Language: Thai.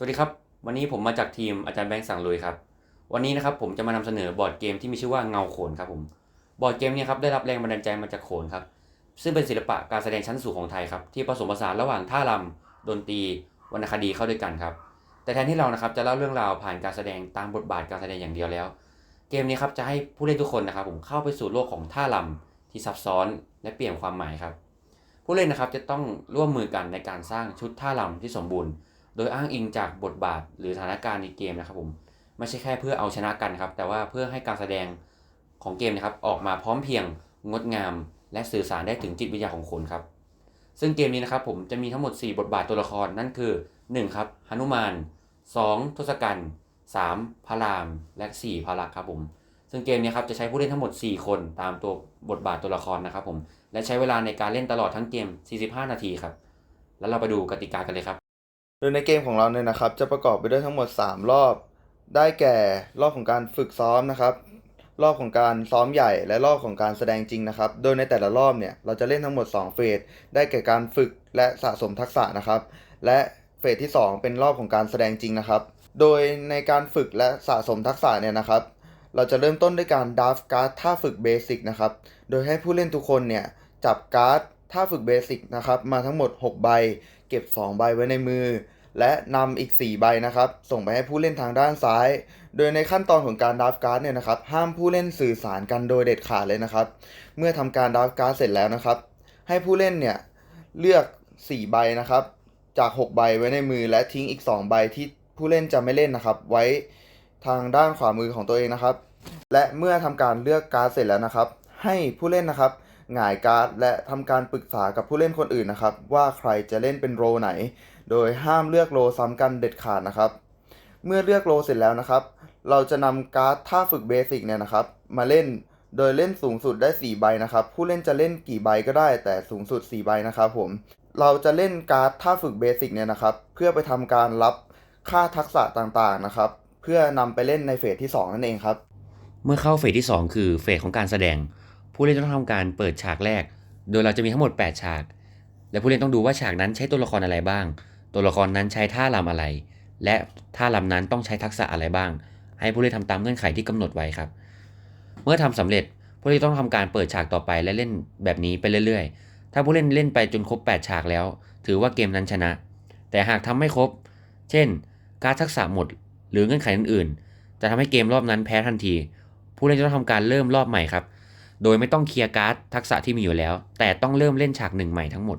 สวัสดีครับ วันนี้ผมมาจากทีมอาจารย์แบงค์สั่งลุยครับ วันนี้นะครับผมจะมานำเสนอบอร์ดเกมที่มีชื่อว่าเงาโขนครับผม บอร์ดเกมนี้ครับได้รับแรงบันดาลใจมาจากโขนครับ ซึ่งเป็นศิลปะการแสดงชั้นสูงของไทยครับ ที่ผสมผสานระหว่างท่ารำดนตรีวรรณคดีเข้าด้วยกันครับ แต่แทนที่เรานะครับจะเล่าเรื่องราวผ่านการแสดงตามบทบาทการแสดงอย่างเดียวแล้ว เกมนี้ครับจะให้ผู้เล่นทุกคนนะครับ ผมเข้าไปสู่โลกของท่ารำที่ซับซ้อนและเปลี่ยนความหมายครับ ผู้เล่นนะครับจะต้องร่วมมือกันในการสร้างชุดท่ารำที่สมบูรณ์ โดยอ้างอิงจากบทบาทหรือสถานการณ์ในเกมนะครับผมไม่ใช่แค่เพื่อเอาชนะกันครับแต่ว่าเพื่อให้การแสดงของเกมนะครับออกมาพร้อมเพรียงงดงาม และสื่อสารได้ถึงจิตวิญญาณของคนครับ ซึ่งเกมนี้นะครับผมจะมีทั้งหมด 4 บทบาทตัวละครนั่นคือ 1. ครับหนุมาน 2. ทศกัณฐ์ 3. พระราม และ 4. พระลักษมณ์ครับผมซึ่งเกมนี้ครับจะใช้ผู้เล่นทั้งหมด 4 คนตามตัวบทบาทตัวละครนะครับผมและใช้เวลาในการเล่นตลอดทั้งเกม 45 นาทีครับ แล้วเราไปดูกติกากันเลยครับ โดยในเกมของเราเนี่ยนะครับ จะประกอบไปด้วยทั้งหมด 3 รอบ ได้แก่รอบของการฝึกซ้อมนะครับ รอบของการซ้อมใหญ่และรอบของการแสดงจริงนะครับ โดยในแต่ละรอบเนี่ยเราจะเล่นทั้งหมด 2 เฟส ได้แก่การฝึกและสะสมทักษะนะครับ และเฟสที่ 2 เป็นรอบของการแสดงจริงนะครับ โดยในการฝึกและสะสมทักษะเนี่ยนะครับ เราจะเริ่มต้นด้วยการดราฟการ์ดท่าฝึกเบสิกนะครับ โดยให้ผู้เล่นทุกคนเนี่ยจับการ์ด ท่าฝึกเบสิกนะครับมาทั้งหมด 6 ใบ เก็บ 2 ใบไว้ในมือ และนำอีก 4 ใบนะครับ ส่งไปให้ผู้เล่นทางด้านซ้าย โดยในขั้นตอนของการดราฟการ์ดเนี่ยนะครับ ห้ามผู้เล่นสื่อสารกันโดยเด็ดขาดเลยนะครับ เมื่อทำการดราฟการ์ดเสร็จแล้วนะครับ ให้ผู้เล่นเนี่ยเลือก 4 ใบนะครับ จาก 6 ใบไว้ในมือ และทิ้งอีก 2 ใบที่ผู้เล่นจะไม่เล่นนะครับ ไว้ทางด้านขวามือของตัวเองนะครับ และเมื่อทำการเลือกการ์ดเสร็จแล้วนะครับ ให้ผู้เล่นนะครับ หงายการ์ดและทำการปรึกษากับผู้เล่นคนอื่นนะครับ ว่าใครจะเล่นเป็นโรไหน โดยห้ามเลือกโรซ้ำกันเด็ดขาดนะครับ เมื่อเลือกโรเสร็จแล้วนะครับ เราจะนำการ์ดท่าฝึกเบสิกเนี่ยนะครับ มาเล่นโดยเล่นสูงสุดได้ 4 ใบนะครับ ผู้เล่นจะเล่นกี่ใบก็ได้แต่สูงสุด 4 ใบนะครับผม เราจะเล่นการ์ดท่าฝึกเบสิกเนี่ยนะครับ เพื่อไปทำการรับค่าทักษะต่างๆนะครับ เพื่อนำไปเล่นในเฟสที่ 2 นั่นเองครับ เมื่อเข้าเฟสที่ 2 คือเฟสของการแสดง ผู้เล่นต้องทำการเปิดฉากแรก โดยเราจะมีทั้งหมด 8 ฉาก และผู้เล่นต้องดูว่าฉากนั้นใช้ตัวละครอะไรบ้าง ตัวละครนั้นใช้ท่ารำอะไร และท่ารำนั้นต้องใช้ทักษะอะไรบ้าง ให้ผู้เล่นทำตามเงื่อนไขที่กำหนดไว้ครับ เมื่อทำสำเร็จผู้เล่นต้องทำการเปิดฉากต่อไปและเล่นแบบนี้ไปเรื่อยๆ ถ้าผู้เล่นเล่นไปจนครบ 8 ฉากแล้ว ถือว่าเกมนั้นชนะ แต่หากทำไม่ครบ เช่น การทักษะหมด หรือเงื่อนไขอื่นๆ จะทำให้เกมรอบนั้นแพ้ทันที ผู้เล่นจะต้องทำการเริ่มรอบใหม่ครับ โดยไม่ต้องเคลียร์การ์ดทักษะที่มีอยู่แล้ว แต่ต้องเริ่มเล่นฉากหนึ่งใหม่ทั้งหมด